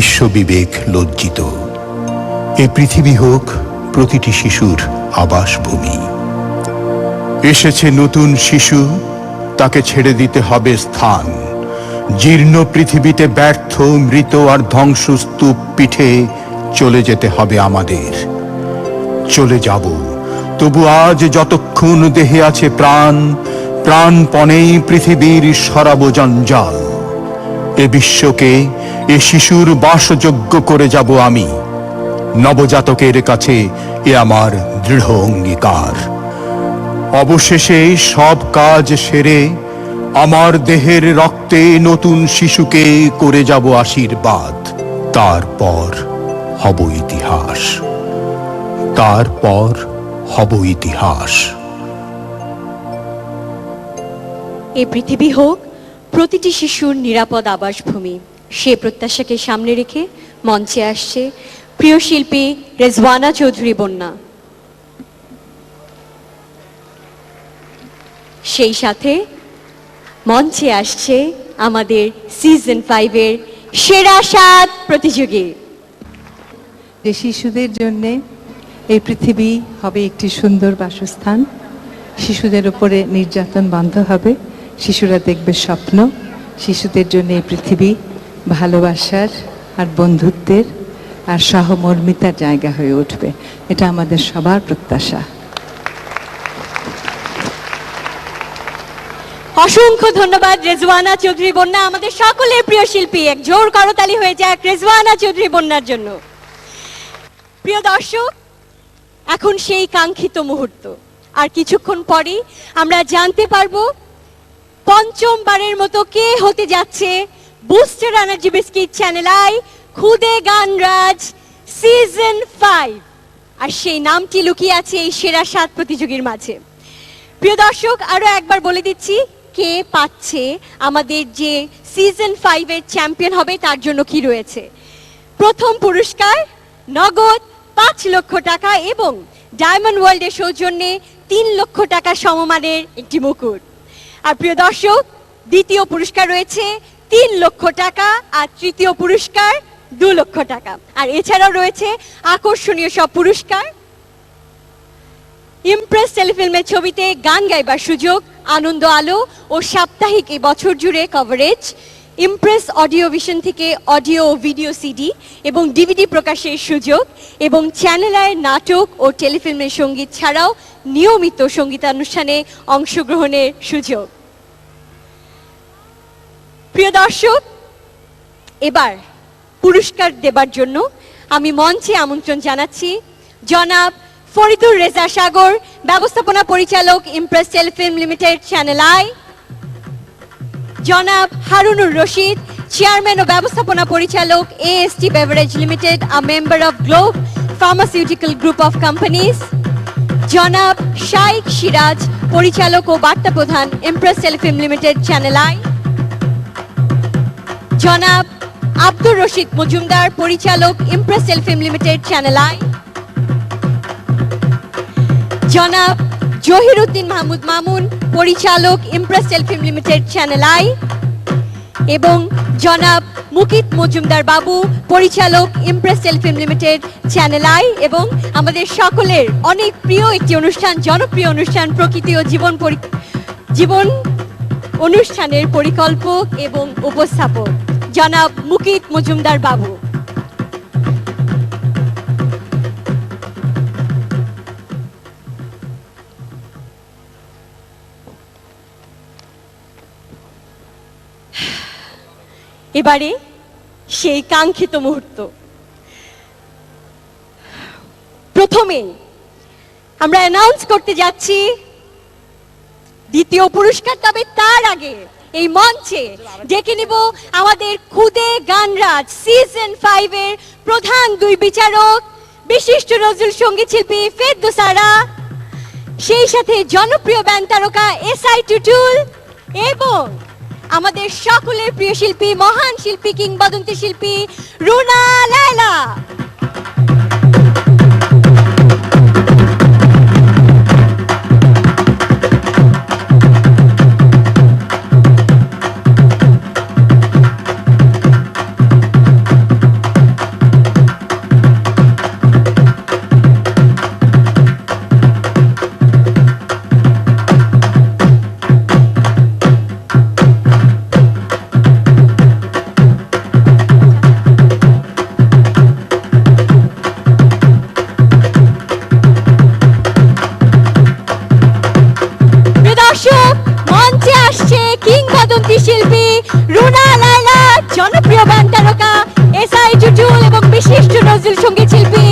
বিশ্ববিবেক লজ্জিত। এ পৃথিবী হোক প্রতিটি শিশুর আবাসভূমি। এসেছে নতুন শিশু, তাকে ছেড়ে দিতে হবে স্থান। জীর্ণ পৃথিবীতে ব্যর্থ, মৃত আর ধ্বংসস্তূপ পিঠে চলে যেতে হবে আমাদের। চলে যাব। তবু আজ যতক্ষণ দেহে আছে প্রাণ, প্রাণপণেই পৃথিবীর সরাব জঞ্জাল। এ বিশ্বকে, এ শিশুর বাসযোগ্য করে যাব আমি। নবজাতকের কাছে এ আমার দৃঢ় অঙ্গীকার। অবশেষে সব কাজ সেরে আমার দেহের রক্তে নতুন শিশুকে করে যাব আশীর্বাদ। তারপর হব ইতিহাস। তারপর হব ইতিহাস। এ পৃথিবী হোক প্রতিটি শিশুর নিরাপদ আবাসভূমি। সে প্রত্যাশাকে সামনে রেখে মঞ্চে আসছে প্রিয় শিল্পী রেজওয়ানা চৌধুরী বন্যা। সেই সাথে মঞ্চে আসছে আমাদের সিজন ফাইভের সেরা সাত প্রতিযোগী। যে শিশুদের জন্য এই পৃথিবী হবে একটি সুন্দর বাসস্থান, শিশুদের উপরে নির্যাতন বন্ধ হবে। শিশুরা দেখবে স্বপ্ন, শিশুদের জন্য এই পৃথিবী ভালোবাসার আর বন্ধুত্বের আর সহমর্মিতার জায়গা হয়ে উঠবে। এটা আমাদের সবার প্রত্যাশা। অসংখ্য ধন্যবাদ রেজওয়ানা চৌধুরী বন্যা। আমাদের সকলের প্রিয় শিল্পী, এক জোর করতালি হয়ে যাক রেজওয়ানা চৌধুরী বন্যার জন্য। প্রিয় দর্শক, এখন সেই কাঙ্ক্ষিত মুহূর্ত। আর কিছুক্ষণ পরেই আমরা জানতে পারব পঞ্চমবারের মতো কে হতে যাচ্ছে? Booster energy biscuit Channel I, Khude Gaanraj season five আর সেই নামটি লুকিয়ে আছে এই সেরা সাত প্রতিযোগীর মাঝে? প্রিয় দর্শক, আরও একবার বলে দিচ্ছি, কে পাচ্ছে আমাদের যে সিজন ফাইভের চ্যাম্পিয়ন হবে, তার জন্য কি রয়েছে? প্রথম পুরস্কার, নগদ পাঁচ লক্ষ টাকা এবং ডায়মন্ড ওয়ার্ল্ডের সৌজন্যে তিন লক্ষ টাকা সমমানের একটি মুকুট। আর প্রিয় দর্শক, দ্বিতীয় পুরস্কার রয়েছে তিন লক্ষ টাকা আর তৃতীয় পুরস্কার দু লক্ষ টাকা। আর এছাড়াও রয়েছে আকর্ষণীয় সব পুরস্কার। ইমপ্রেস টেলিফিল্মের ছবিতে গান গাইবার সুযোগ, আনন্দ আলো ও সাপ্তাহিক এই বছর জুড়ে কভারেজ ইমপ্রেস অডিও ভিশন থেকে অডিও ভিডিও সিডি এবং ডিভিডি প্রকাশের সুযোগ এবং চ্যানেল আয়ের নাটক ও টেলিফিল্মের সংগীত ছাড়াও নিয়মিত সঙ্গীতানুষ্ঠানে অংশগ্রহণের সুযোগ। প্রিয় দর্শক, এবার পুরস্কার দেবার জন্য আমি মঞ্চে আমন্ত্রণ জানাচ্ছি জনাব ফরিদুর রেজা সাগর, ব্যবস্থাপনা পরিচালক Impress Telefilm Limited, Channel I. জনাব হারুনুর রশিদ, চেয়ারম্যান ও ব্যবস্থাপনা পরিচালক AST beverage limited a member of Globe pharmaceutical group of companies জনাব শাইক সিরাজ, পরিচালক ও বার্তা প্রধান Impress Telefilm Limited Channel I জনাব আব্দুর রশিদ মজুমদার, পরিচালক Impress Telefilm Limited Channel I জনাব জহিরুদ্দিন মাহমুদ মামুন, পরিচালক Impress Telefilm Limited Channel I, এবং জনাব মুকিত মজুমদার বাবু, পরিচালক Impress Telefilm Limited Channel I, এবং আমাদের সকলের অনেক প্রিয় একটি অনুষ্ঠান, জনপ্রিয় অনুষ্ঠান, প্রকৃতি ও জীবন জীবন অনুষ্ঠানের পরিকল্পক এবং উপস্থাপক, জনাব মুকিত মজুমদার বাবু। এবারে সেই কাঙ্ক্ষিত মুহূর্ত। প্রথমে আমরা অ্যানাউন্স করতে যাচ্ছি দ্বিতীয় পুরস্কার, তবে তার আগে এই মঞ্চে ডেকে নিব আমাদের খুদে গানরাজ সিজন ফাইভ এর প্রধান দুই বিচারক, বিশিষ্ট নজরুল সংগীত শিল্পী ফেরদোসারা সেই সাথে জনপ্রিয় ব্যান্ড তারকা এস আই টুটুল এবং আমাদের সকলের প্রিয় শিল্পী মহান শিল্পী কিংবদন্তি শিল্পী রুনা লায়লা। গান তারকা এস টুটুল এবং বিশিষ্ট নজরুল সংগীত শিল্পী।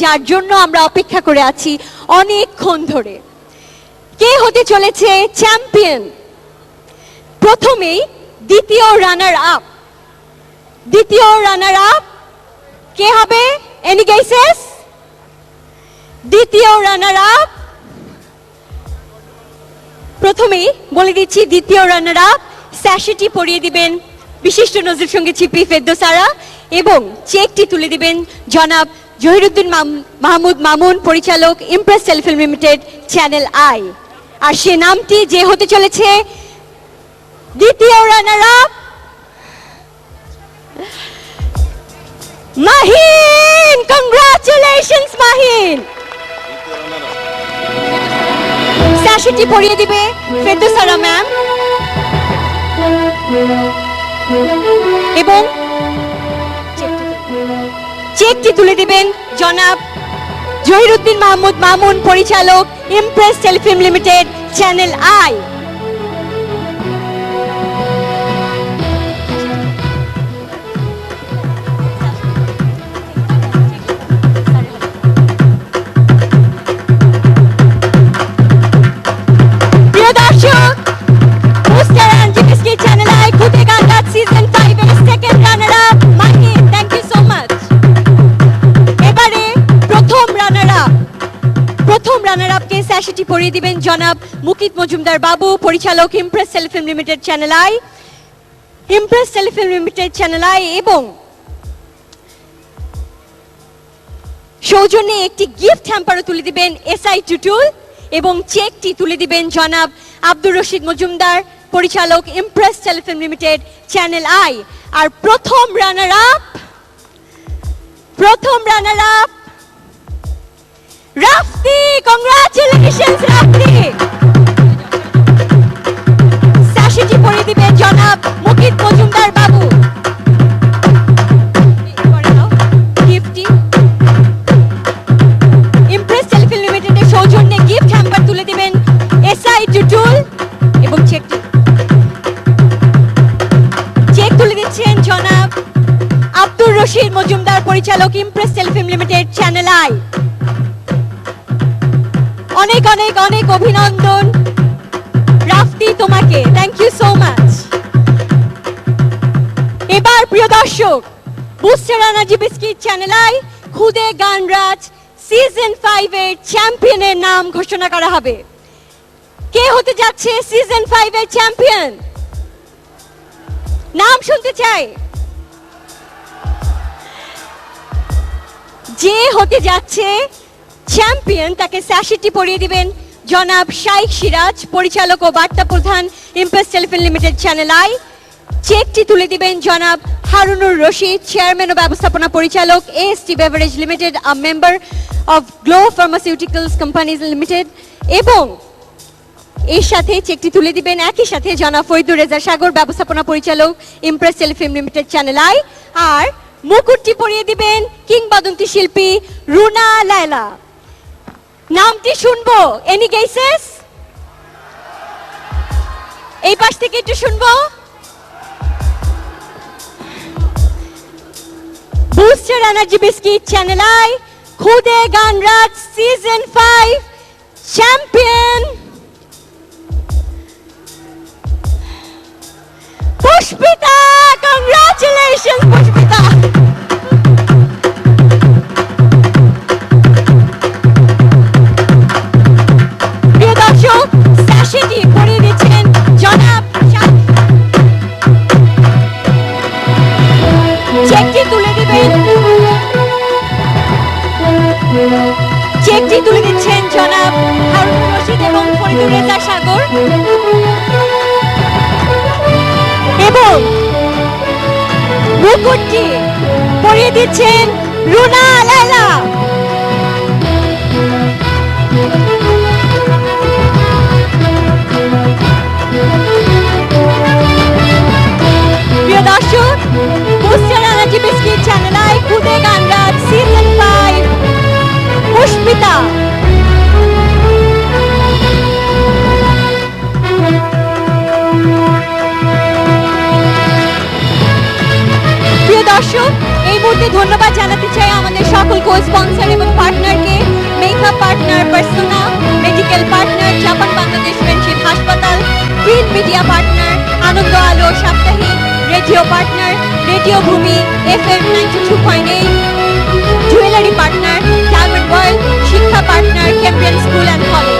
যার জন্য আমরা অপেক্ষা করে আছি অনেকক্ষণ ধরে। কে হতে চলেছে চ্যাম্পিয়ন? প্রথমেই দ্বিতীয় রানার আপ দ্বিতীয় রানার আপ কে হবে? এনি দ্বিতীয় রানার আপ প্রথমেই বলে দিচ্ছি দ্বিতীয় রানার আপ স্যাশেটি পরিয়ে দিবেন বিশিষ্ট নজরুল সংগীত শিল্পী ফেরদোসারা এবং চেকটি তুলে দিবেন জনাব জহিরুদ্দিন মাহমুদ মামুন, পরিচালক Impress Telefilm Limited, Channel I. আর সে নামটি যে হতে চলেছে, দ্বিতীয় runner up Mahin! Congratulations Mahin! স্যাশেটি পরিয়ে দিবে ফেরদৌসারা ম্যাম এবং চেকটি তুলে দিবেন। জনাব জহিরুদ্দিন মাহমুদ মামুন, পরিচালক Impress Telefilm Limited, Channel I. প্রিয় দর্শক চ্যানেল আই খুদে গান সিজন আপকে স্যাশিটি পরিয়ে দিবেন জনাব মুকিত মজুমদার বাবু, পরিচালক Impress Telefilm Limited Channel I. Impress Telefilm Limited Channel I এবং সৌজন্যে একটি গিফট হ্যাম্পারও তুলে দিবেন এসআই টুটুল এবং চেকটি তুলে দিবেন জনাব আব্দুর রশিদ মজুমদার, পরিচালক Impress Telefilm Limited Channel I. আর প্রথম রানার আপ, প্রথম রানার আপ রাফতি কংগ্রাচুলেশনস রাফতি! স্যাশিটি পরিয়ে দিবেন জনাব মুকিত মজুমদার বাবু। ইমপ্রেস টেলিফিল্ম লিমিটেডের সৌজন্যে গিফট হ্যাম্পার তুলে দিবেন এসআই টুটুল এবং চেকটি চেক তুলে দিচ্ছেন জনাব আব্দুর রশিদ মজুমদার, পরিচালক Impress Telefilm Limited Channel I অনেক অনেক অনেক অভিনন্দন। রাফতি তোমাকে থ্যাংক ইউ সো মাচ এবার প্রিয় দর্শক, Booster energy biscuit Channel I, Khude Gaan Raj season five এর চ্যাম্পিয়নের নাম ঘোষণা করা হবে। কে হতে যাচ্ছে সিজন ফাইভ এর চ্যাম্পিয়ন নাম শুনতে চাই। যে হতে যাচ্ছে চ্যাম্পিয়ন তাকে স্যাশিটি পরিয়ে দিবেন। জনাব শাইখ সিরাজ, পরিচালক ও বার্তা প্রধান Impress Telefilm Limited Channel I চেকটি তুলে দিবেন জনাব হারুনুর রশিদ চেয়ারম্যান ও ব্যবস্থাপনা পরিচালক AST beverage limited a member of Globe pharmaceuticals companies limited এবং এর সাথে চেকটি তুলে দিবেন, একই সাথে জনাব ফরিদুর রেজা সাগর, ব্যবস্থাপনা পরিচালক Impress Telefilm Limited Channel I আর মুকুটটি পরিয়ে দিবেন কিংবদন্তি শিল্পী রুনা লায়লা। নামটি শুনব। এনি গেসেস এই পাশ থেকে একটু শুনব। Booster energy biscuit Channel I Khude Gaan Raj season five champion Pushpita congratulation Pushpita. চেকটি তুলে দিচ্ছেন জনাব হারুন রশিদ এবং ফরিদুর রেজা সাগর। এবং মুকুট দিচ্ছেন রুনা লায়লা। প্রিয় দর্শক বিস্কিট চ্যানেল আই, খুদে পুষ্পিতা প্রিয় দর্শক, এই মুহূর্তে ধন্যবাদ জানাতে চাই আমাদের সকল কো স্পন্সর এবং পার্টনারকে makeup partner Persona medical partner Japan Bangladesh friendship হাসপাতাল green media partner Ananda Alo সাপ্তাহিক radio partner radio Bhumi F M ninety two point eight Chicago Partner Cambrian School and College.